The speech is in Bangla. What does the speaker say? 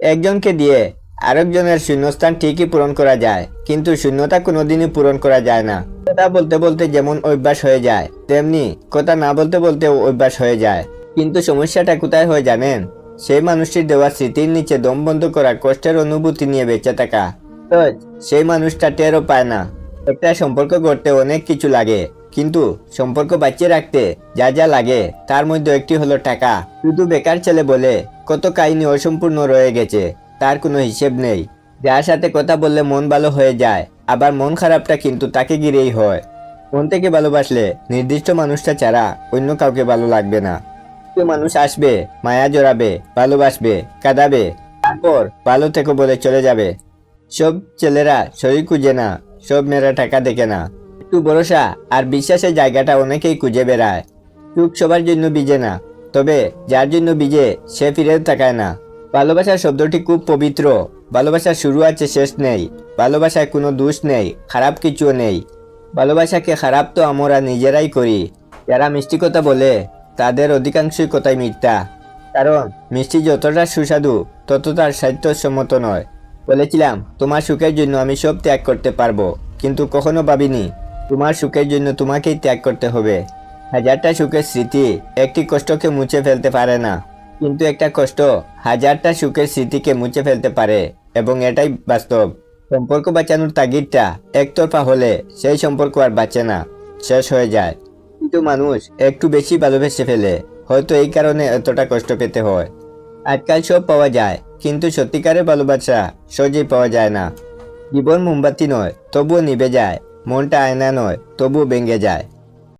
একজনকে দিয়ে আরেকজনের শূন্যস্থান ঠিকই পূরণ করা যায়, কিন্তু শূন্যতা কোনোদিনই পূরণ করা যায় না। কথা বলতে বলতে যেমন অভ্যাস হয়ে যায়, তেমনি কথা না বলতে বলতেও অভ্যাস হয়ে যায়। কিন্তু সমস্যাটা কোথায় হয় জানেন? সেই মানুষটির দেওয়া স্মৃতির নিচে দম বন্ধ করা কষ্টের অনুভূতি নিয়ে বেঁচে থাকা। সেই মানুষটা টেরও পায় না। একটা সম্পর্ক গড়তে অনেক কিছু লাগে। কিন্তু সম্পর্ক বাঁচিয়ে রাখতে যা যা লাগে, তার মধ্যে একটি হলো টাকা। শুধু বেকার ছেলে বলে কত কাহিনী অসম্পূর্ণ রয়ে গেছে, তার কোনো হিসেব নেই। যার সাথে কথা বললে মন ভালো হয়ে যায়, আবার মন খারাপটা কিন্তু তাকে ঘিরেই হয়। মন থেকে ভালোবাসলে নির্দিষ্ট মানুষটা ছাড়া অন্য কাউকে ভালো লাগবে না। মানুষ আসবে, মায়া জড়াবে, ভালোবাসবে, কাঁদাবে, তারপর ভালো থেকো বলে চলে যাবে। সব ছেলেরা শরীর খুঁজে না, সব মেয়েরা টাকা দেখে না। একটু ভরসা আর বিশ্বাসের জায়গাটা অনেকেই খুঁজে বেড়ায়। সুখ সবার জন্য বিজে না, তবে যার জন্য বিজে সে ফিরেও তাকায় না। ভালোবাসার শব্দটি খুব পবিত্র, ভালোবাসার শুরু আছে শেষ নেই, ভালোবাসায় কোনো দোষ নেই, খারাপ কিছুও নেই। ভালোবাসাকে খারাপ তো আমরা নিজেরাই করি, যারা মিষ্টি কথা বলে, তাদের অধিকাংশই কথাই মিথ্যা। কারণ মিষ্টি যতটা সুস্বাদু তত তার সাহিত্যসম্মত নয়। বলেছিলাম, তোমার সুখের জন্য আমি সব ত্যাগ করতে পারব, কিন্তু কখনো ভাবিনি। তোমার সুখের জন্য তোমাকেই ত্যাগ করতে হবে। হাজারটা সুখের স্মৃতি একটি কষ্টকে মুছে ফেলতে পারে না। কিন্তু একটা কষ্ট হাজারটা সুখের স্মৃতিকে মুছে ফেলতে পারে এবং এটাই বাস্তব। সম্পর্ক বাঁচানোর তাগিদটা একতরফা হলে সেই সম্পর্ক আর বাঁচে না, শেষ হয়ে যায়। কিন্তু মানুষ একটু বেশি ভালোবেসে ফেলে, হয়তো এই কারণে এতটা কষ্ট পেতে হয়। আজকাল সব পাওয়া যায়, কিন্তু সত্যিকারের ভালোবাসা সহজেই পাওয়া যায় না। জীবন মোমবাতি নয়, তবুও নিভে যায়। মনটা আয়না নয় তবু ভেঙে যায়।